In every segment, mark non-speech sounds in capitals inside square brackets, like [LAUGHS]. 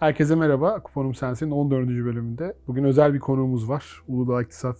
Herkese merhaba. Kuponum Sensin 14. bölümünde. Bugün özel bir konuğumuz var. Uludağ İktisat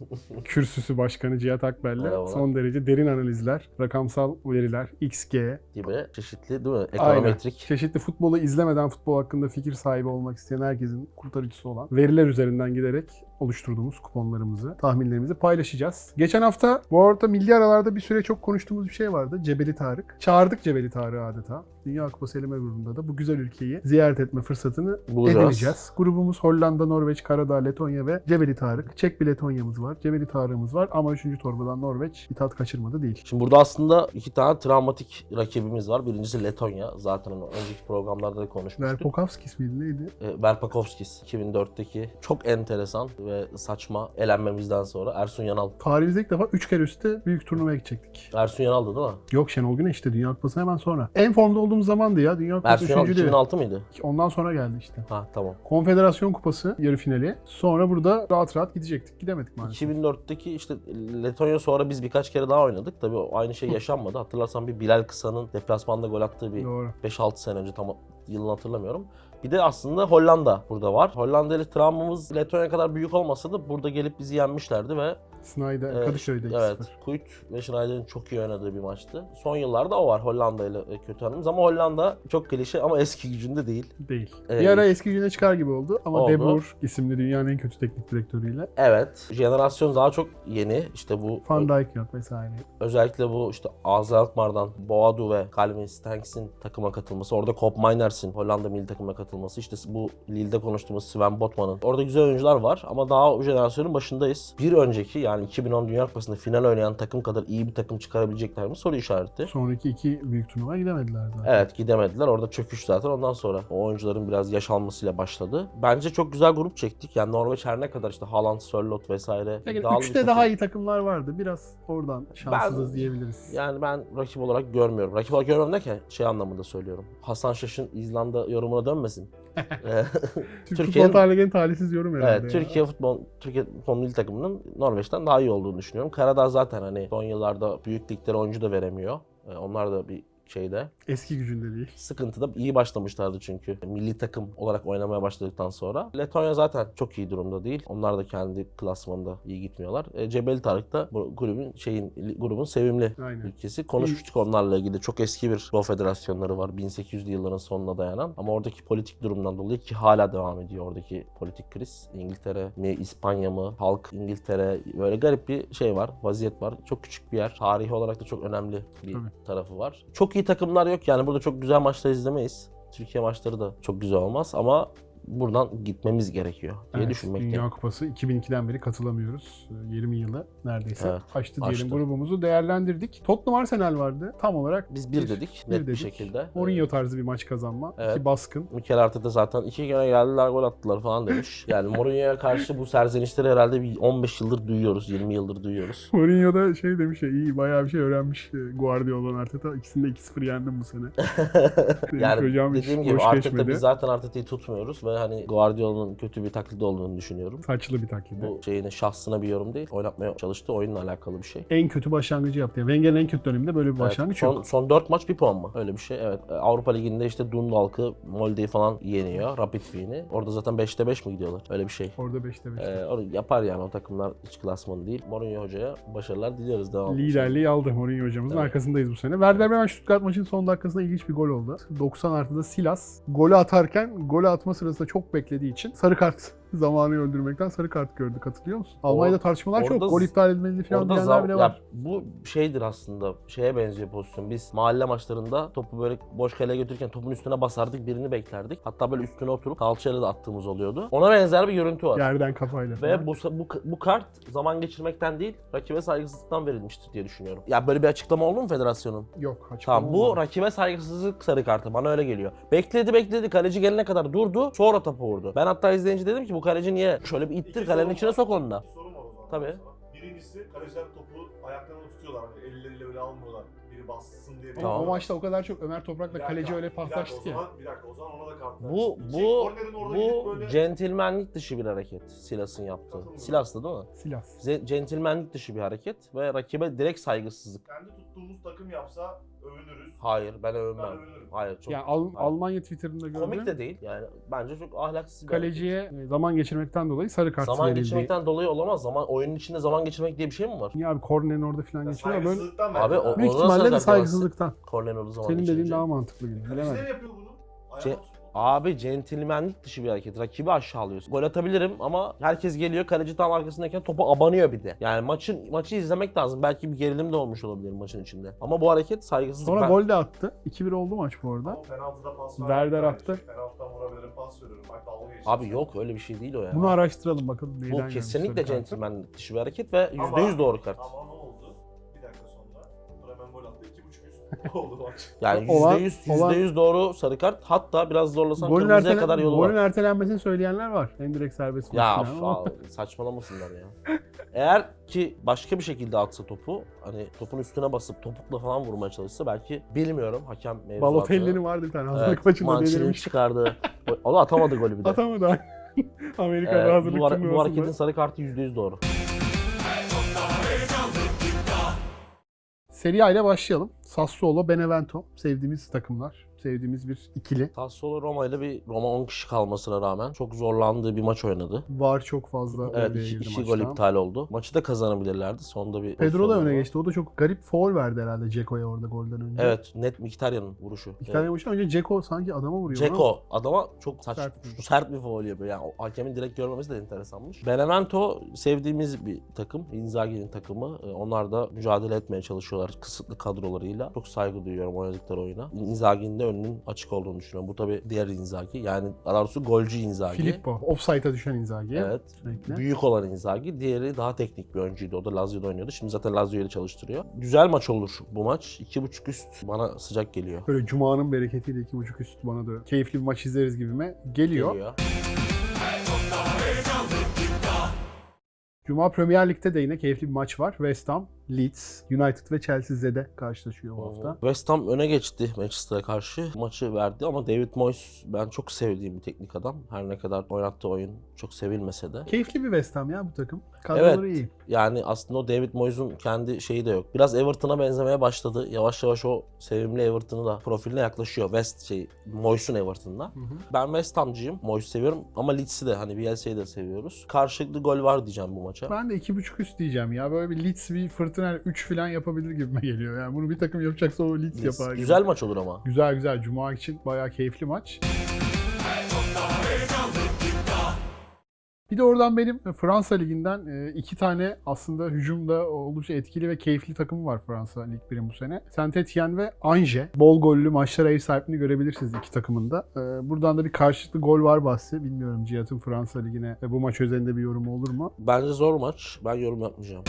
[LAUGHS] Kürsüsü Başkanı Cihat Akbel'le son derece derin analizler, rakamsal veriler, XG, gibi çeşitli değil mi? Ekonometrik. çeşitli futbolu izlemeden futbol hakkında fikir sahibi olmak isteyen herkesin kurtarıcısı olan veriler üzerinden giderek oluşturduğumuz kuponlarımızı, tahminlerimizi paylaşacağız. Geçen hafta bu arada milli aralarda bir süre çok konuştuğumuz bir şey vardı. Cebeli Tarık. Çağırdık Cebeli Tarık'ı adeta. Dünya Kupası eleme grubunda da bu güzel ülkeyi ziyaret etme fırsatını Bulacağız. edineceğiz. Grubumuz Hollanda, Norveç, Karadağ, Letonya ve Cebeli Tarık. Çek bir Letonya'mız var. Cebeli Tarık'ımız var ama 3. torbadan Norveç bir tat kaçırmadı değil. Şimdi burada aslında iki tane travmatik rakibimiz var. Birincisi Letonya. Zaten önceki programlarda da konuşmuştuk. Verpokavskis miydi neydi? E, Verpakovskis 2004'teki çok enteresan ve saçma elenmemizden sonra Ersun Yanal. Tarihimizde ilk defa 3 kere üstte büyük turnuvaya gidecektik. Ersun Yanal'dı değil mi? Yok Şenol Güneş işte Dünya Kupası hemen sonra. En formda olduğumuz zamandı ya. Dünya Kupası Ersun Yanal 3. 2006 mıydı? Ondan sonra geldi işte. Ha tamam. Konfederasyon Kupası yarı finali. Sonra burada rahat rahat gidecektik. Gidemedik maalesef. 2004'teki işte Letonya sonra biz birkaç kere daha oynadık. Tabii aynı şey yaşanmadı. Hatırlarsan bir Bilal Kısa'nın deplasmanda gol attığı bir Doğru. 5-6 sene önce tam yılını hatırlamıyorum. Bir de aslında Hollanda burada var. Hollanda ile travmamız Letonya kadar büyük olmasa da burada gelip bizi yenmişlerdi ve Snyder, e, Kadıköy'de 2-0. Evet, Kuyt ve Schneider'in çok iyi oynadığı bir maçtı. Son yıllarda o var Hollanda ile kötü anımız ama Hollanda çok klişe ama eski gücünde değil. Değil. Ee, bir ara eski güne çıkar gibi oldu ama oldu. De Boer isimli dünyanın en kötü teknik direktörüyle. Evet, jenerasyon daha çok yeni. İşte bu Van Dijk yok vesaire. özellikle bu işte Azer Alkmaar'dan Boadu ve Calvin Stanks'in takıma katılması, orada Koop Meiners'in Hollanda milli takıma katılması, işte bu Lille'de konuştuğumuz Sven Botman'ın. Orada güzel oyuncular var ama daha o jenerasyonun başındayız. Bir önceki yani 2010 Dünya Kupası'nda final oynayan takım kadar iyi bir takım çıkarabilecekler mi? Soru işareti. Sonraki iki büyük turnuvaya gidemediler zaten. Evet gidemediler. Orada çöküş zaten ondan sonra o oyuncuların biraz yaş almasıyla başladı. Bence çok güzel grup çektik. Yani Norveç her ne kadar işte Haaland, Sörloth vesaire. Bir üçte daha iyi takımlar vardı. Biraz oradan şanssızız diyebiliriz. Yani ben rakip olarak görmüyorum. Rakip olarak görmüyorum derken şey anlamında söylüyorum. Hasan Şaş'ın İzlanda yorumuna dönmesin. Ee, [LAUGHS] Türk Türkiye'nin- futbol tarihinin talihsiz yorum herhalde. evet, ya. Türkiye futbol Türkiye futbol milli takımının Norveç'ten daha iyi olduğunu düşünüyorum. Karadağ zaten hani son yıllarda büyük liglere oyuncu da veremiyor. Ee, onlar da bir şeyde. Eski gücünde değil. Sıkıntıda iyi başlamışlardı çünkü milli takım olarak oynamaya başladıktan sonra. Letonya zaten çok iyi durumda değil. Onlar da kendi klasmanında iyi gitmiyorlar. E, Cebeli Tarık da bu kulübün şeyin grubun sevimli Aynen. ülkesi. Konuşmuştuk onlarla ilgili. Çok eski bir futbol federasyonları var. 1800'lü yılların sonuna dayanan. Ama oradaki politik durumdan dolayı ki hala devam ediyor oradaki politik kriz. İngiltere mi, İspanya mı, halk İngiltere böyle garip bir şey var. Vaziyet var. Çok küçük bir yer. Tarihi olarak da çok önemli bir Tabii. tarafı var. Çok iyi takımlar yok. Yani burada çok güzel maçlar izlemeyiz. Türkiye maçları da çok güzel olmaz ama buradan gitmemiz gerekiyor diye Evet, düşünmekteyim. Dünya Kupası 2002'den beri katılamıyoruz. Ee, 20 yılı neredeyse Evet, açtı diyelim. açtı. Grubumuzu değerlendirdik. Tottenham Arsenal vardı. Tam olarak Biz bir dedik net bir şekilde. Mourinho tarzı bir maç kazanma. Evet. İki baskın. Mikel Arteta zaten iki kere geldiler gol attılar falan demiş. Yani Mourinho'ya karşı bu serzenişleri herhalde bir 15 yıldır duyuyoruz, 20 yıldır duyuyoruz. [LAUGHS] Mourinho da şey demiş ya iyi bayağı bir şey öğrenmiş e, Guardiola'dan Arteta. İkisini de 2-0 yendim bu sene. [LAUGHS] Yani hocam dediğim gibi Arteta biz zaten Arteta'yı tutmuyoruz ve hani Guardiola'nın kötü bir taklidi olduğunu düşünüyorum. Saçlı bir taklidi. Bu şeyine şahsına bir yorum değil. Oynatmaya çalıştığı oyunla alakalı bir şey. En kötü başlangıcı yaptı. Wenger'in en kötü döneminde böyle bir Evet, başlangıç son, yok. son 4 maç bir puan mı? Öyle bir şey. Evet. E, Avrupa Ligi'nde işte Dundalk'ı, Molde'yi falan yeniyor. Rapid Wien'i. Orada zaten 5'te 5 mi gidiyorlar? Öyle bir şey. Orada 5'te 5. Ee, onu yapar yani o takımlar hiç klasmanı değil. Mourinho hocaya başarılar diliyoruz devam. Liderliği aldı Mourinho hocamızın Evet. arkasındayız bu sene. Werder Bremen Stuttgart maçının son dakikasında ilginç bir gol oldu. 90 artıda Silas golü atarken golü atma sırasında çok beklediği için sarı kart zamanı öldürmekten sarı kart gördü. Katılıyor musun? Almanya'da tartışmalar çok. orada- Gol iptal edilmeli falan diyenler bile ya var. bu şeydir aslında. Şeye benziyor pozisyon. Biz mahalle maçlarında topu böyle boş kaleye götürürken topun üstüne basardık, birini beklerdik. Hatta böyle üstüne oturup kalçayla da attığımız oluyordu. Ona benzer bir görüntü var. Yerden kafayla. Ve bu, bu, bu kart zaman geçirmekten değil, rakibe saygısızlıktan verilmiştir diye düşünüyorum. Ya böyle bir açıklama oldu mu federasyonun? Yok açıklama Tamam bu olmadı. rakibe saygısızlık sarı kartı bana öyle geliyor. Bekledi bekledi kaleci gelene kadar durdu sonra topu vurdu. Ben hatta izleyince dedim ki bu kaleci niye şöyle bir ittir kalenin içine sok onu da. İki sorum var o zaman. Tabii. Birincisi kaleciler topu ayaklarına tutuyorlar. Hani elleriyle böyle almıyorlar. Biri bassın diye. Ama Tamam. o maçta o kadar çok Ömer Toprak'la Bir dakika, kaleci öyle bir dakika, paslaştı o ki. zaman- Bir dakika o zaman ona da kart. Bu İki, bu kornerin orada gidip bu böyle- centilmenlik dışı bir hareket Silas'ın yaptığı. Katılmıyorum. Silas'tı değil mi? Silas. Ze- Centilmenlik dışı bir hareket ve rakibe direkt saygısızlık. kendi tuttuğumuz takım yapsa övünürüz. Hayır ben Ben övünmem. övünürüm. Hayır çok Yani Al- Hayır. Almanya Twitter'ında gördüm. komik de değil. Yani bence çok ahlaksız bir hareket. Kaleciye e, zaman geçirmekten dolayı sarı kart Zaman verildi. geçirmekten dolayı olamaz. Zaman oyunun içinde zaman geçirmek diye bir şey mi var? Niye abi kornerin orada falan Ya geçiriyor böyle. Saygısızlıktan Abi bence. o- Büyük Orada ihtimalle de saygısızlıktan. Korner olduğu zaman Senin dediğin geçirince. daha mantıklı gibi. Kaleci Bilemedim. ne yapıyor bunu? Ayağa Ce- tutuyor. Abi centilmenlik dışı bir hareket. Rakibi aşağılıyorsun. Gol atabilirim ama herkes geliyor kaleci tam arkasındayken topu abanıyor bir de. Yani maçın maçı izlemek lazım. Belki bir gerilim de olmuş olabilir maçın içinde. Ama bu hareket saygısızlık. Sonra Ben- gol de attı. 2-1 oldu maç bu arada. Ama penaltıda pas Werder vermek attı. Penaltıdan vurabilirim pas veriyorum. Bak dalga geçiyor. Abi yok öyle bir şey değil o ya. Bunu araştıralım bakalım bu kesinlikle centilmenlik dışı bir hareket ve Ama- %100 doğru kart. Ama [LAUGHS] oldu. Yani Olan- %100 olan- %100 doğru sarı kart. Hatta biraz zorlasan Golün, kırmızıya ertelen- kadar yolu golün var. ertelenmesini söyleyenler var. En direkt serbest Ya falan f- ama- abi, saçmalamasınlar ya. Eğer ki başka bir şekilde atsa topu, hani topun üstüne basıp topukla falan vurmaya çalışsa belki bilmiyorum hakem mevzuatı. Balotelli'nin vardı bir tane hazırlık Evet, maçında Mancini'nin delirmiş. çıkardığı. O da atamadı golü bir de. Atamadı. [LAUGHS] Amerika'da Ee, hazırlık bu, har- bu turnuvasında. hareketin sarı kartı %100 doğru. Serie A ile başlayalım. Sassuolo, Benevento. Sevdiğimiz takımlar. Sevdiğimiz bir ikili. Sassuolo Roma ile bir Roma 10 kişi kalmasına rağmen çok zorlandığı bir maç oynadı. Var çok fazla Evet iki, iki gol iptal oldu. Maçı da kazanabilirlerdi. Sonunda bir Pedro da öne var. geçti. O da çok garip foul verdi herhalde Ceko'ya orada golden önce. Evet net Mkhitaryan'ın vuruşu. Tane maçta önce Ceko sanki adama vuruyor. Ceko adama çok saç, Sert [LAUGHS] sert, bir- bir foul yapıyor. Yani o hakemin direkt görmemesi de enteresanmış. Benevento sevdiğimiz bir takım. Inzaghi'nin takımı. Ee, Onlar da mücadele etmeye çalışıyorlar kısıtlı kadrolarıyla. Çok saygı duyuyorum oynadıkları oyuna. Inzaghi'nin de önünün açık olduğunu düşünüyorum. Bu tabii diğer Inzaghi. Yani doğrusu golcü Inzaghi. Filippo. Offside'a düşen Inzaghi. Evet. Sürekli. Büyük olan Inzaghi. Diğeri daha teknik bir oyuncuydu. O da Lazio'da oynuyordu. Şimdi zaten Lazio'yu da çalıştırıyor. Güzel maç olur bu maç. 2.5 üst bana sıcak geliyor. Böyle Cuma'nın bereketiyle iki buçuk üst bana da keyifli bir maç izleriz gibime geliyor. Geliyor. Cuma Premier Lig'de de yine keyifli bir maç var. West Ham, Leeds, United ve Chelsea Z'de karşılaşıyor bu hafta. West Ham öne geçti Manchester'a karşı. Maçı verdi ama David Moyes ben çok sevdiğim bir teknik adam. Her ne kadar oynattığı oyun çok sevilmese de. Keyifli bir West Ham ya bu takım. Kadroları iyi. Yani aslında o David Moyes'un kendi şeyi de yok. Biraz Everton'a benzemeye başladı. Yavaş yavaş o sevimli Everton'ı da profiline yaklaşıyor. West şey Moyes'un Everton'la. Ben West Ham'cıyım. Moyes'u seviyorum ama Leeds'i de hani Bielsa'yı da seviyoruz. Karşılıklı gol var diyeceğim bu maça. Ben de iki buçuk üst diyeceğim ya. Böyle bir Leeds bir fırtına 3 falan yapabilir gibime geliyor. Yani bunu bir takım yapacaksa o Leeds, yapar gibi. Güzel maç olur ama. Güzel güzel. Cuma için bayağı keyifli maç. Bir de oradan benim Fransa Ligi'nden e, iki tane aslında hücumda oldukça etkili ve keyifli takım var Fransa Lig 1'in bu sene. Saint Etienne ve Angers. Bol gollü maçlara ev sahipliğini görebilirsiniz iki takımın da. E, Buradan da bir karşılıklı gol var bahsi. Bilmiyorum Cihat'ın Fransa Ligi'ne e, bu maç özelinde bir yorumu olur mu? Bence zor maç. Ben yorum yapmayacağım.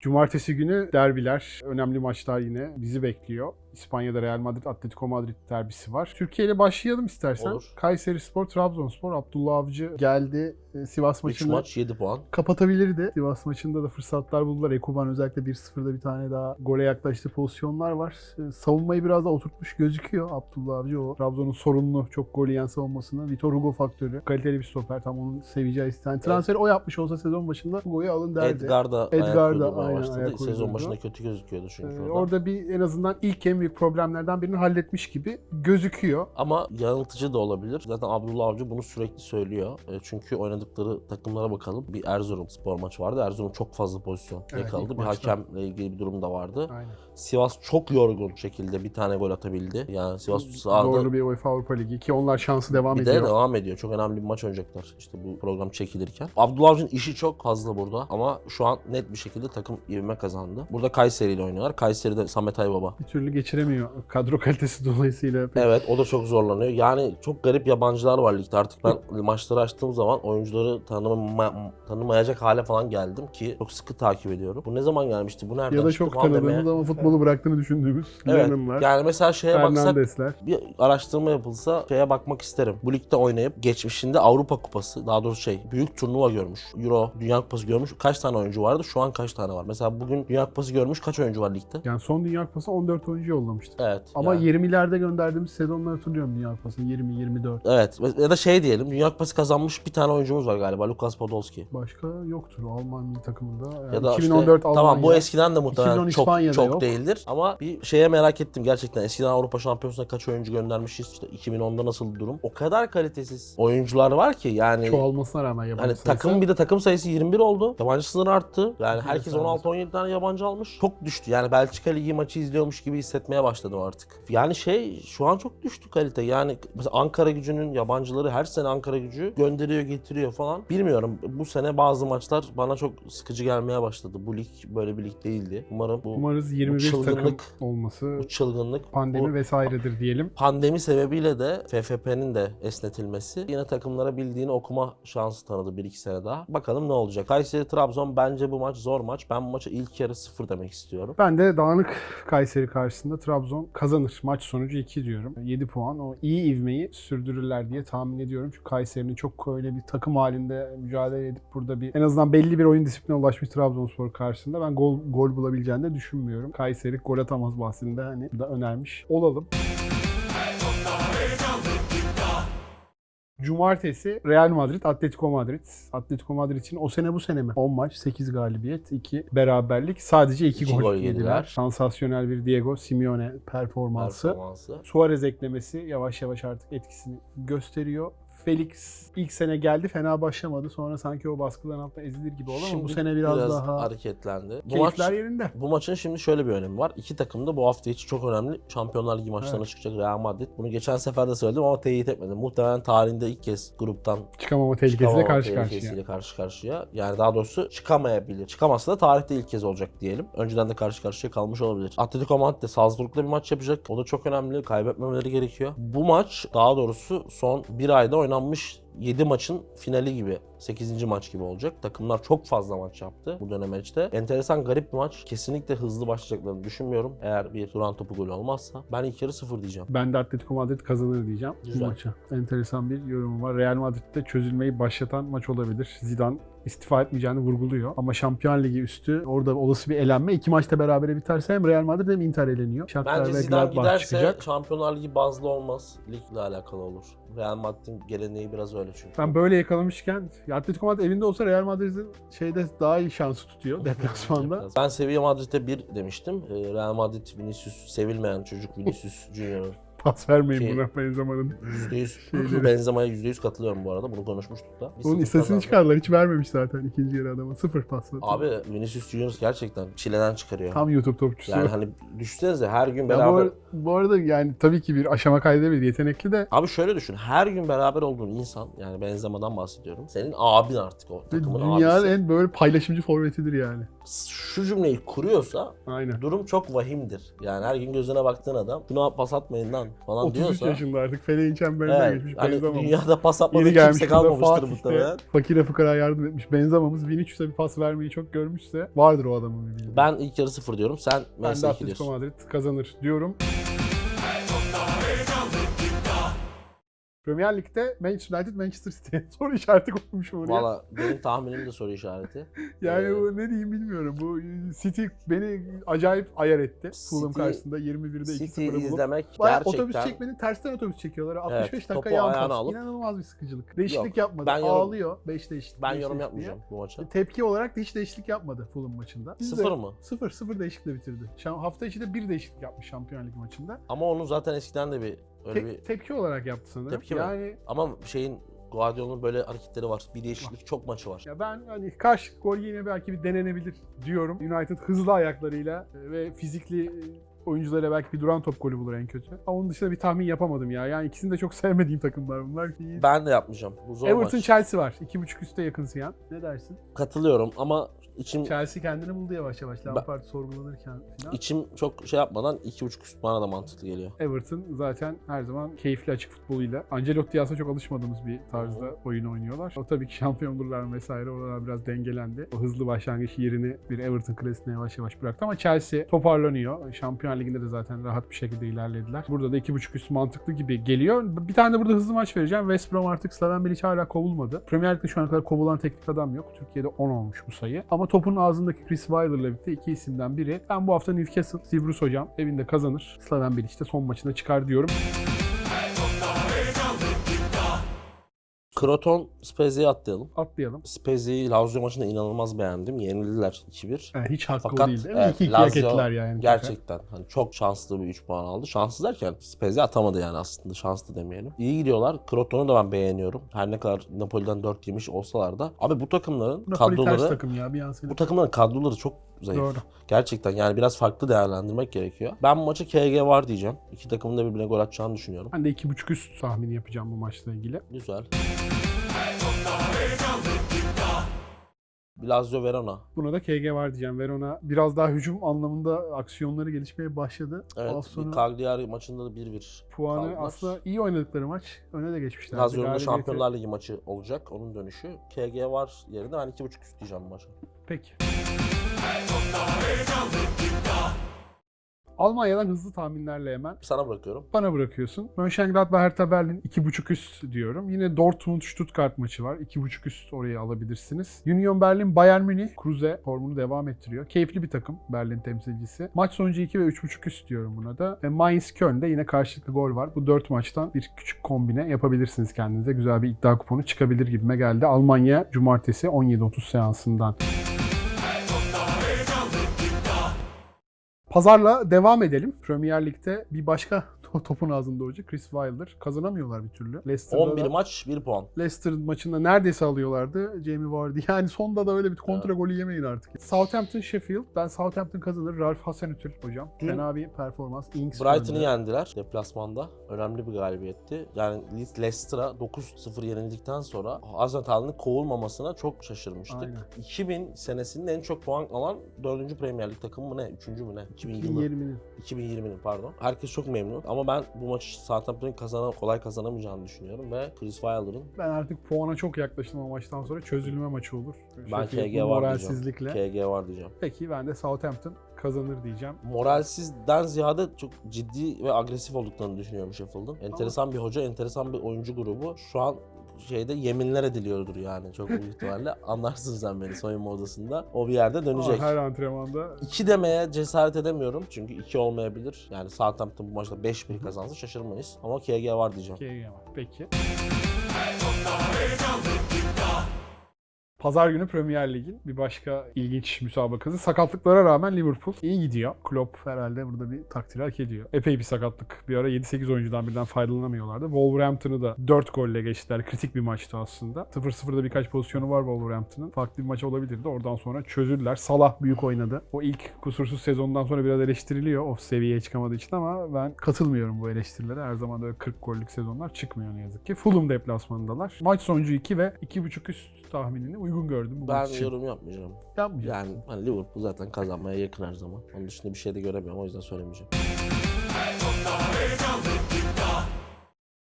Cumartesi günü derbiler, önemli maçlar yine bizi bekliyor. İspanya'da Real Madrid, Atletico Madrid derbisi var. Türkiye ile başlayalım istersen. Olur. Kayseri Spor, Trabzonspor. Abdullah Avcı geldi. Ee, Sivas 3 maçını maç 7 puan. kapatabilirdi. Sivas maçında da fırsatlar buldular. Ekuban özellikle 1-0'da bir tane daha gole yaklaştığı pozisyonlar var. Ee, Savunmayı biraz da oturtmuş gözüküyor Abdullah Avcı. O Trabzon'un sorunlu, çok gol yiyen savunmasını. Vitor Hugo faktörü. Kaliteli bir stoper. Tam onun seveceği isteyen. Transferi o yapmış olsa sezon başında Hugo'yu alın derdi. Edgar da Edgar da aynen başladı. Sezon başında kötü gözüküyordu çünkü Ee, orada. orada bir en azından ilk en büyük problemlerden birini halletmiş gibi gözüküyor. Ama yanıltıcı da olabilir. Zaten Abdullah Avcı bunu sürekli söylüyor. E, Çünkü oynadıkları takımlara bakalım. Bir Erzurum spor maçı vardı. Erzurum çok fazla pozisyon Evet, yakaladı. Bir maçta. hakemle ilgili bir durum da vardı. Aynen. Sivas çok yorgun şekilde bir tane gol atabildi. Yani Sivas sahada Doğru bir UEFA Avrupa Ligi ki onlar şansı devam bir de ediyor. devam ediyor. Çok önemli bir maç oynayacaklar işte bu program çekilirken. Abdullah Avcı'nın işi çok fazla burada ama şu an net bir şekilde takım ivme kazandı. Burada Kayseri ile oynuyorlar. Kayseri'de Samet Aybaba. Bir türlü geçiremiyor kadro [LAUGHS] kalitesi dolayısıyla. pek- Evet o da çok zorlanıyor. Yani çok garip yabancılar var ligde. Artık ben maçları açtığım zaman oyuncuları tanıma, tanımayacak hale falan geldim ki çok sıkı takip ediyorum. Bu ne zaman gelmişti? Bu nereden Ya da çok tanıdığımız ama futbolu bıraktığını düşündüğümüz Evet. Lennon'lar, Yani mesela şeye baksak Fernandes'ler. bir araştırma yapılsa şeye bakmak isterim. Bu ligde oynayıp geçmişinde Avrupa Kupası daha doğrusu şey büyük turnuva görmüş. Euro, Dünya Kupası görmüş. Kaç tane oyuncu vardı? Şu an kaç tane var? Mesela bugün Dünya Kupası görmüş kaç oyuncu var ligde? Yani son Dünya Kupası 14 oyuncu yollamıştık. Evet. Ama yani. 20'lerde gönderdiğimiz sezonları hatırlıyorum Dünya Kupası'nı. 20 24. Evet ya da şey diyelim Dünya Kupası kazanmış bir tane oyuncumuz var galiba Lukas Podolski. Başka yoktur Alman milli takımında. Yani Ya da 2014 işte, Almanya. tamam bu eskiden de muhtemelen 2010 çok İspanya'da çok yok. değildir ama bir şeye merak ettim gerçekten eskiden Avrupa Şampiyonası'na kaç oyuncu göndermişiz işte 2010'da nasıl durum o kadar kalitesiz oyuncular var ki yani çoğalmasına rağmen yabancı Hani sayısı. takım bir de takım sayısı 21 oldu. Yabancı sınırı arttı. Yani herkes evet. 16-17 tane yabancı almış. Çok düştü. Yani Belçika Ligi maçı izliyormuş gibi hissetmeye başladım artık. Yani şey şu an çok düştü kalite. Yani mesela Ankara gücünün yabancıları her sene Ankara gücü gönderiyor getiriyor falan. Bilmiyorum. Bu sene bazı maçlar bana çok sıkıcı gelmeye başladı. Bu lig böyle bir lig değildi. Umarım bu, Umarız 21 çılgınlık- takım olması bu çılgınlık, pandemi bu vesairedir diyelim. Pandemi sebebiyle de FFP'nin de esnetilmesi yine takımlara bildiğini okuma şansı tanıdı 1-2 sene daha. Bakalım ne olacak. Kayseri Trabzon bence bu maç zor maç. Ben bu maça ilk yarı 0 demek istiyorum. Ben de dağınık Kayseri karşısında Trabzon kazanır. Maç sonucu 2 diyorum. 7 puan. O iyi ivmeyi sürdürürler diye tahmin ediyorum. Çünkü Kayseri'nin çok öyle bir takım halinde mücadele edip burada bir en azından belli bir oyun disipline ulaşmış Trabzonspor karşısında ben gol gol bulabileceğini de düşünmüyorum. Kayseri gol atamaz bahsinde hani da önermiş olalım. Cumartesi Real Madrid, Atletico Madrid. Atletico Madrid için o sene bu sene mi? 10 maç, 8 galibiyet, 2 beraberlik. Sadece 2 İki gol, gol yediler. yediler. Sansasyonel bir Diego Simeone performansı. Performansı. Suarez eklemesi yavaş yavaş artık etkisini gösteriyor. Felix ilk sene geldi fena başlamadı. Sonra sanki o baskıların altında ezilir gibi oldu ama bu sene biraz, daha hareketlendi. Bu maç yerinde. bu maçın şimdi şöyle bir önemi var. İki takım da bu hafta içi çok önemli Şampiyonlar Ligi maçlarına Evet. çıkacak Real Madrid. Bunu geçen sefer de söyledim ama teyit etmedim. Muhtemelen tarihinde ilk kez gruptan Çıkamama tehlikesiyle karşı karşıya. karşı karşıya. Yani daha doğrusu çıkamayabilir. Çıkamazsa da tarihte ilk kez olacak diyelim. Önceden de karşı karşıya kalmış olabilir. Atletico Madrid de Salzburg'la bir maç yapacak. O da çok önemli. Kaybetmemeleri gerekiyor. Bu maç daha doğrusu son bir ayda oynanmış 7 maçın finali gibi. 8. maç gibi olacak. Takımlar çok fazla maç yaptı bu dönemeçte. Enteresan garip bir maç. Kesinlikle hızlı başlayacaklarını düşünmüyorum. Eğer bir duran topu golü olmazsa. Ben ilk yarı 0 diyeceğim. Ben de Atletico Madrid kazanır diyeceğim Güzel. bu maça. Enteresan bir yorumum var. Real Madrid'de çözülmeyi başlatan maç olabilir. Zidane istifa etmeyeceğini vurguluyor. Ama Şampiyon Ligi üstü orada olası bir elenme. İki maçta berabere biterse hem Real Madrid hem Inter eleniyor. Shakhtar Bence ve Zidane Gladbach giderse çıkacak. Şampiyonlar Ligi bazlı olmaz. Ligle alakalı olur. Real Madrid'in geleneği biraz öyle çünkü. Ben böyle yakalamışken ya Atletico Madrid evinde olsa Real Madrid'in şeyde daha iyi şansı tutuyor deplasmanda. [LAUGHS] Ben Sevilla Madrid'e 1 demiştim. Ee, Real Madrid Vinicius sevilmeyen çocuk Vinicius Junior'ın Pas vermeyin Şey- buna Benzema'nın. %100 Benzema'ya %100 katılıyorum bu arada. Bunu konuşmuştuk da. Bir Onun istatistiğini çıkardılar. Hiç vermemiş zaten ikinci yarı adama. Sıfır pas. Abi Vinicius Junior gerçekten çileden çıkarıyor. Tam YouTube topçusu. Yani hani düşünsenize her gün Ya bu, beraber... ar- bu arada yani tabii ki bir aşama kaydedebilir. Yetenekli de Abi şöyle düşün. Her gün beraber olduğun insan yani Benzema'dan bahsediyorum. Senin abin artık o. Takımın dünyanın abisi. en böyle paylaşımcı forvetidir yani. Şu cümleyi kuruyorsa Aynen. durum çok vahimdir. Yani her gün gözüne baktığın adam şuna pas atmayın lan falan 33 diyorsa. yaşında artık Feleğin çemberine Evet, geçmiş hani dünyada pas atmadığı kimse kalmamıştır muhtemelen. de fakire fukara yardım etmiş. Benzema'mız Vinicius'a bir pas vermeyi çok görmüşse vardır o adamın bir bildiği. Ben ilk yarı sıfır diyorum. Sen ben de 2 Atletico. Madrid kazanır diyorum. Premier Lig'de Manchester United Manchester City [LAUGHS] soru işareti koymuşum oraya. Valla benim tahminim de soru işareti. [LAUGHS] Yani Ee, bu ne diyeyim bilmiyorum. Bu City beni acayip ayar etti. Fulham City- karşısında 21'de City 2-0'ı bulup. izlemek Bayağı gerçekten... otobüs çekmenin tersten otobüs çekiyorlar. 65 Evet, dakika yan pas. alıp- İnanılmaz bir sıkıcılık. Değişiklik Yok, yapmadı. ben yorum- Ağlıyor. 5 değişiklik. Ben beş yorum yapmayacağım bu maça. diye. Tepki olarak da hiç değişiklik yapmadı Fulham maçında. Biz de- Sıfır mı? Sıfır. Sıfır değişiklikle bitirdi. Şam, hafta içi de bir değişiklik yapmış Şampiyon Ligi maçında. Ama onun zaten eskiden de bir öyle Te- bir... tepki olarak yaptı sanırım. Tepki mi? yani Ama şeyin Guardiola'nın böyle hareketleri var. Bir değişiklik çok maçı var. ya ben hani karşı gol yine belki bir denenebilir diyorum. United hızlı ayaklarıyla e, ve fizikli e, oyuncularıyla belki bir duran top golü bulur en kötü. Ama onun dışında bir tahmin yapamadım ya. Yani ikisini de çok sevmediğim takımlar bunlar. Ben de yapmayacağım. Bu zor Everton maç. Chelsea var. 2.5 üste yakın Siyan. Ne dersin? Katılıyorum ama içim Chelsea kendini buldu yavaş yavaş. Lampard sorgulanırken falan. içim çok şey yapmadan 2.5 üst bana da mantıklı geliyor. Everton zaten her zaman keyifli açık futboluyla. Ancelotti aslında çok alışmadığımız bir tarzda oyun oynuyorlar. O tabii ki şampiyon olurlar vesaire. Oralar biraz dengelendi. O hızlı başlangıç yerini bir Everton klasine yavaş yavaş bıraktı ama Chelsea toparlanıyor. Şampiyon Ligi'nde de zaten rahat bir şekilde ilerlediler. Burada da 2.5 üst mantıklı gibi geliyor. Bir tane de burada hızlı maç vereceğim. West Brom artık Slaven Bilic hala kovulmadı. Premier Lig'de şu ana kadar kovulan teknik adam yok. Türkiye'de 10 olmuş bu sayı. Ama topun ağzındaki Chris Wilder'la birlikte iki isimden biri. Ben bu hafta Newcastle, Steve Bruce hocam evinde kazanır. Slaven Bilic'te son maçında çıkar diyorum. Kroton Spezia'yı atlayalım. Atlayalım. Spezia'yı Lazio maçında inanılmaz beğendim. Yenildiler 2-1. Yani hiç hakkı Fakat, değil evet, 2-2 hak Lazio yani. Gerçekten hani çok şanslı bir 3 puan aldı. Şanslı derken Spezia atamadı yani aslında şanslı demeyelim. İyi gidiyorlar. Croton'u da ben beğeniyorum. Her ne kadar Napoli'den 4 yemiş olsalar da. Abi bu takımların Napoli kadroları takım ya bir an bu takımların kadroları çok zayıf. Doğru. Gerçekten yani biraz farklı değerlendirmek gerekiyor. Ben bu maça KG var diyeceğim. İki takımın da birbirine gol atacağını düşünüyorum. Ben de 2.5 üst tahmini yapacağım bu maçla ilgili. Güzel. Lazio Verona. Buna da KG var diyeceğim. Verona biraz daha hücum anlamında aksiyonları gelişmeye başladı. Evet, sonra bir Cagliari maçında da 1-1 puanı kaldılar. aslında iyi oynadıkları maç. Öne de geçmişler. Lazio'nun da Şampiyonlar Ligi maçı olacak. Onun dönüşü. KG var yerine ben 2.5 üst diyeceğim bu maça. Peki. Almanya'dan hızlı tahminlerle hemen Sana bırakıyorum. bana bırakıyorsun. Mönchengladbach Hertha Berlin 2.5 üst diyorum. Yine Dortmund Stuttgart maçı var. 2.5 üst oraya alabilirsiniz. Union Berlin Bayern Münih Kruse formunu devam ettiriyor. Keyifli bir takım Berlin temsilcisi. Maç sonucu 2 ve 3.5 üst diyorum buna da. Ve Mainz Köln'de yine karşılıklı gol var. Bu 4 maçtan bir küçük kombine yapabilirsiniz kendinize. Güzel bir iddia kuponu çıkabilir gibime geldi. Almanya Cumartesi 17.30 seansından. Pazarla devam edelim. Premier Lig'de bir başka topun ağzında hoca Chris Wilder. Kazanamıyorlar bir türlü. Leicester'da 11 da- maç 1 puan. Leicester maçında neredeyse alıyorlardı. Jamie Vardy. [LAUGHS] Yani sonda da öyle bir kontra golü yemeyin artık. Southampton Sheffield. Ben Southampton kazanır. Ralph Hasenhüttl hocam. Dün Fena bir performans. Ings Brighton'ı yendiler deplasmanda. Önemli bir galibiyetti. Yani Le- Leicester'a 9-0 yenildikten sonra Arsenal'ın kovulmamasına çok şaşırmıştık. Aynen. 2000 senesinin en çok puan alan 4. Premier Lig takımı mı ne? 3. mü ne? 2000 yılı. 2020'nin. 2020'nin pardon. Herkes çok memnun ama ben bu maçı Southampton'ın kazana, kolay kazanamayacağını düşünüyorum ve Chris Wilder'ın Ben artık puana çok yaklaştım o maçtan sonra. Çözülme maçı olur. ben KG var diyeceğim. moralsizlikle. KG var diyeceğim. Peki ben de Southampton kazanır diyeceğim. Moralsizden ziyade çok ciddi ve agresif olduklarını düşünüyorum Sheffield'ın. Enteresan bir hoca, enteresan bir oyuncu grubu. Şu an şeyde yeminler ediliyordur yani çok büyük ihtimalle. [LAUGHS] Anlarsın sen beni soyunma odasında. O bir yerde dönecek. Ama her antrenmanda 2 demeye cesaret edemiyorum. Çünkü 2 olmayabilir. Yani Southampton bu maçta 5-1 kazansa şaşırmayız. Ama KG var diyeceğim. KG var. Peki. Pazar günü Premier Lig'in bir başka ilginç müsabakası. Sakatlıklara rağmen Liverpool iyi gidiyor. Klopp herhalde burada bir takdir hak ediyor. Epey bir sakatlık. Bir ara 7-8 oyuncudan birden faydalanamıyorlardı. Wolverhampton'ı da 4 golle geçtiler. Kritik bir maçtı aslında. 0-0'da birkaç pozisyonu var Wolverhampton'ın. Farklı bir maç olabilirdi. Oradan sonra çözüldüler. Salah büyük oynadı. O ilk kusursuz sezondan sonra biraz eleştiriliyor o seviyeye çıkamadığı için ama ben katılmıyorum bu eleştirilere. Her zaman öyle 40 gollük sezonlar çıkmıyor ne yazık ki. Fulham deplasmanındalar. Maç sonucu 2 ve 2.5 üst tahminini uygun gördüm bu Ben için. yorum yapmayacağım. Yani hani Liverpool zaten kazanmaya yakın her zaman. Onun dışında bir şey de göremiyorum o yüzden söylemeyeceğim.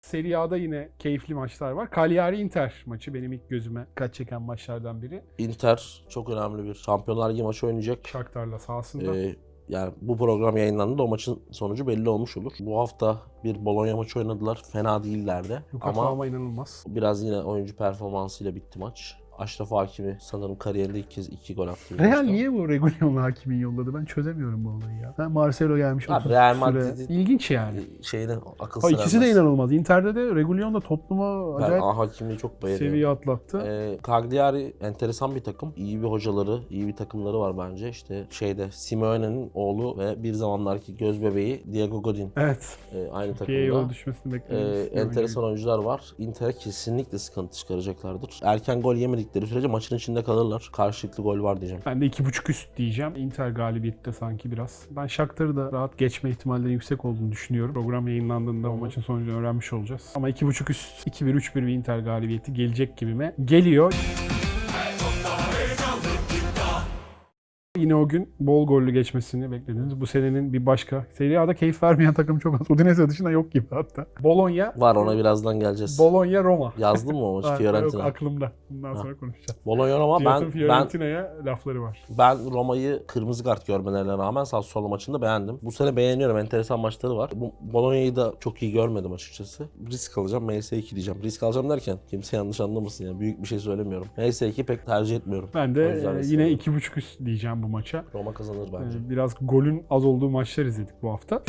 Serie A'da yine keyifli maçlar var. Cagliari Inter maçı benim ilk gözüme dikkat çeken maçlardan biri. Inter çok önemli bir Şampiyonlar Ligi maçı oynayacak. Shakhtar'la sahasında. Ee, yani bu program yayınlandığında o maçın sonucu belli olmuş olur. Bu hafta bir Bologna maçı oynadılar. Fena değillerdi. Luka Ama ama inanılmaz. biraz yine oyuncu performansıyla bitti maç. Aşraf Hakimi sanırım kariyerinde ilk kez iki gol attı. Real niye bu Regulion'la hakimin yolladı? Ben çözemiyorum bu olayı ya. Ben Marcelo gelmiş. 30 Real süre. Madrid'in- İlginç yani. Ee, Şeyine akıl Ha, ikisi de inanılmaz. Inter'de de Regulion'da Tottenham'a Ben acayip Hakimi'yi çok beğeniyorum. seviye atlattı. Ee, Cagliari enteresan bir takım. İyi bir hocaları, iyi bir takımları var bence. İşte şeyde Simeone'nin oğlu ve bir zamanlarki göz bebeği Diego Godin Evet. e, aynı yola takımda. düşmesini Ee, bekliyoruz. enteresan oyuncular var. Inter'e kesinlikle sıkıntı çıkaracaklardır. Erken gol yemedikleri sürece maçın içinde kalırlar. Karşılıklı gol var diyeceğim. Ben de 2.5 üst diyeceğim. Inter galibiyette sanki biraz. Ben Shakhtar'ı da rahat geçme ihtimalleri yüksek olduğunu düşünüyorum. Program yayınlandığında o maçın sonucunu öğrenmiş olacağız. Ama 2.5 üst 2-1 3-1 bir Inter galibiyeti gelecek gibime geliyor. Yine o gün bol gollü geçmesini beklediniz. Bu senenin bir başka. Serie A'da keyif vermeyen takım çok az. Udinese dışında yok gibi hatta. Bologna. Var ona birazdan geleceğiz. Bologna Roma. Yazdın mı o [LAUGHS] maçı Fiorentina? Yok aklımda. Bundan Ha. sonra konuşacağız. Bologna Roma ben ben Fiorentina'ya lafları var. ben Roma'yı kırmızı kart görmelerine rağmen Sassuolo maçında beğendim. Bu sene beğeniyorum. Enteresan maçları var. Bu Bologna'yı da çok iyi görmedim açıkçası. Risk alacağım. MS2 diyeceğim. Risk alacağım derken kimse yanlış anlamasın yani. Büyük bir şey söylemiyorum. MS2 pek tercih etmiyorum. Ben de e, yine alıyorum. iki buçuk üst diyeceğim bu maça. Roma kazanır bence. Ee, Biraz golün az olduğu maçlar izledik bu hafta.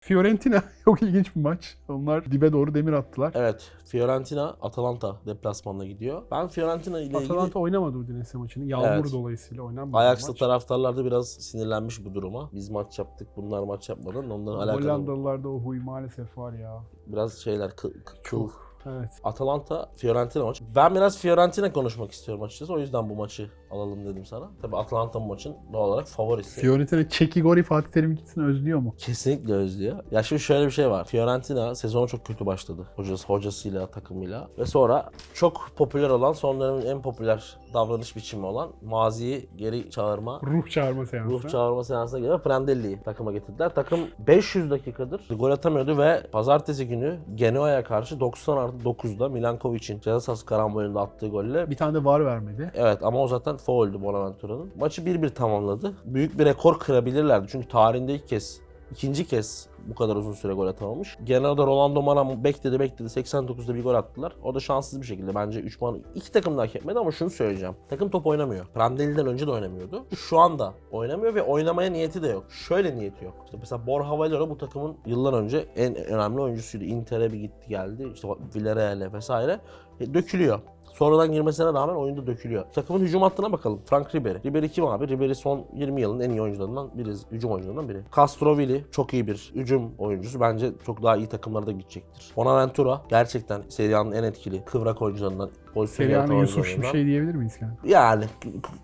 Fiorentina [LAUGHS] çok ilginç bir maç. Onlar dibe doğru demir attılar. Evet, Fiorentina Atalanta deplasmanına gidiyor. Ben Fiorentina ile ilgili Atalanta oynamadı Udinese maçını. Yağmur Evet. dolayısıyla oynanmadı. Ajax'lı maç. taraftarlar da biraz sinirlenmiş bu duruma. Biz maç yaptık, bunlar maç yapmadan onların alakalı Hollandalılarda o huy maalesef var ya. biraz şeyler kı- kı- kıl. Evet. Atalanta Fiorentina maçı. Ben biraz Fiorentina konuşmak istiyorum açıkçası. O yüzden bu maçı alalım dedim sana. Tabii Atalanta bu maçın doğal olarak favorisi. Fiorentina Çekigori Fatih Terim ikisini özlüyor mu? Kesinlikle özlüyor. Ya şimdi şöyle bir şey var. Fiorentina sezonu çok kötü başladı. Hocası, hocasıyla, takımıyla. Ve sonra çok popüler olan, son dönemin en popüler davranış biçimi olan maziyi geri çağırma Ruh çağırma seansı. Ruh çağırma seansına göre Prandelli'yi takıma getirdiler. Takım 500 dakikadır gol atamıyordu ve pazartesi günü Genoa'ya karşı 90 artı 9'da Milankovic'in ceza sahası karambolünde attığı golle Bir tane de var vermedi. Evet ama o zaten fauldü Bonaventura'nın. Maçı 1-1 tamamladı. Büyük bir rekor kırabilirlerdi. Çünkü tarihinde ilk kez, ikinci kez bu kadar uzun süre gol atamamış. Genelde Rolando Maran bekledi bekledi 89'da bir gol attılar. O da şanssız bir şekilde bence 3 puan. İki takım da hak etmedi ama şunu söyleyeceğim. Takım top oynamıyor. Prandelli'den önce de oynamıyordu. Şu anda oynamıyor ve oynamaya niyeti de yok. Şöyle niyeti yok. İşte mesela Borja Valero bu takımın yıllar önce en önemli oyuncusuydu. Inter'e bir gitti geldi. İşte Villarreal'e vesaire. E, dökülüyor. Sonradan girmesine rağmen oyunda dökülüyor. Takımın hücum hattına bakalım. Frank Ribery. Ribery kim abi? Ribery son 20 yılın en iyi oyuncularından biri. Hücum oyuncularından biri. Castrovilli çok iyi bir hücum oyuncusu. Bence çok daha iyi takımlara da gidecektir. Bonaventura gerçekten Serie A'nın en etkili kıvrak oyuncularından. Seria'nın yaratan Yusuf oyuncularından. şey diyebilir miyiz yani? Yani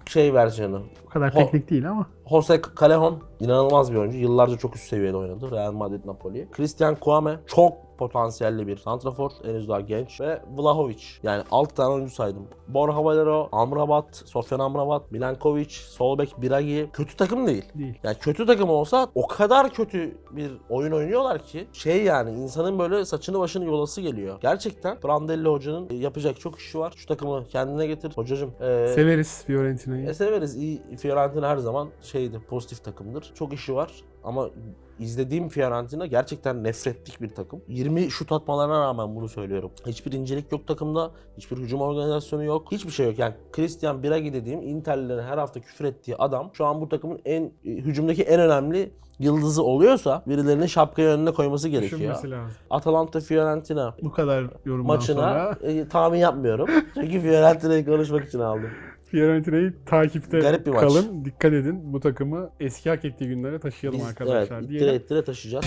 şey versiyonu. O kadar Ho- teknik değil ama. Jose Callejon inanılmaz bir oyuncu. Yıllarca çok üst seviyede oynadı. Real Madrid, Napoli. Christian Kouame çok potansiyelli bir santrafor. Henüz daha genç. Ve Vlahovic. Yani 6 tane oyuncu saydım. Borja Valero, Amrabat, Sofyan Amrabat, Milankovic, Solbek, Biragi. Kötü takım değil. Değil. Yani kötü takım olsa o kadar kötü bir oyun oynuyorlar ki şey yani insanın böyle saçını başını yolası geliyor. Gerçekten Prandelli hocanın yapacak çok işi var. Şu takımı kendine getir. Hocacım ee, Severiz Fiorentina'yı. e severiz. İyi, Fiorentina her zaman şeydir, pozitif takımdır. Çok işi var ama izlediğim Fiorentina gerçekten nefretlik bir takım. 20 şut atmalarına rağmen bunu söylüyorum. Hiçbir incelik yok takımda. Hiçbir hücum organizasyonu yok. Hiçbir şey yok. Yani Christian Biragi dediğim Inter'lilerin her hafta küfür ettiği adam şu an bu takımın en e, hücumdaki en önemli yıldızı oluyorsa birilerinin şapkayı önüne koyması gerekiyor. Atalanta Fiorentina Bu kadar yorumdan maçına sonra e, tahmin yapmıyorum. Çünkü Fiorentina'yı konuşmak için aldım. Fiorentina'yı takipte Garip bir maç. kalın. Dikkat edin. Bu takımı eski hak ettiği günlere taşıyalım Biz, arkadaşlar evet, ittire ittire taşıyacağız.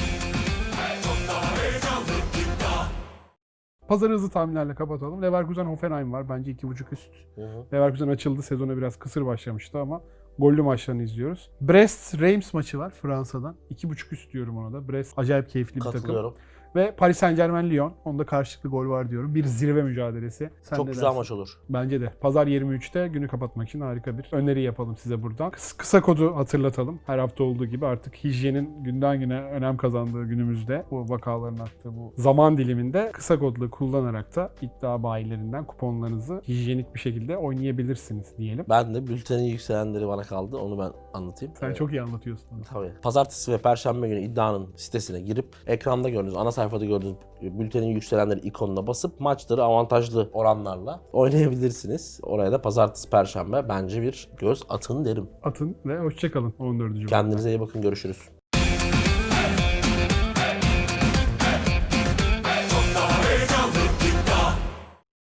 Pazarı hızlı tahminlerle kapatalım. Leverkusen Hoffenheim var. Bence 2.5 üst. Hı hı. Leverkusen açıldı. Sezona biraz kısır başlamıştı ama gollü maçlarını izliyoruz. Brest Reims maçı var Fransa'dan. 2.5 üst diyorum ona da. Brest acayip keyifli bir takım. Ve Paris Saint Germain Lyon. Onda karşılıklı gol var diyorum. Bir zirve mücadelesi. Sen Çok ne güzel dersin? maç olur. Bence de. Pazar 23'te günü kapatmak için harika bir öneri yapalım size buradan. Kıs- Kısa kodu hatırlatalım. Her hafta olduğu gibi artık hijyenin günden güne önem kazandığı günümüzde bu vakaların arttığı bu zaman diliminde kısa kodlu kullanarak da iddia bayilerinden kuponlarınızı hijyenik bir şekilde oynayabilirsiniz diyelim. Ben de bültenin yükselenleri bana kaldı. Onu ben anlatayım. Sen Evet. çok iyi anlatıyorsun. onu. Tabii. Pazartesi ve Perşembe günü iddianın sitesine girip ekranda gördüğünüz, ana sayfada gördüğünüz bültenin yükselenleri ikonuna basıp maçları avantajlı oranlarla oynayabilirsiniz. Oraya da Pazartesi, Perşembe bence bir göz atın derim. Atın ve hoşçakalın 14. bölümde. Kendinize iyi bakın. Görüşürüz.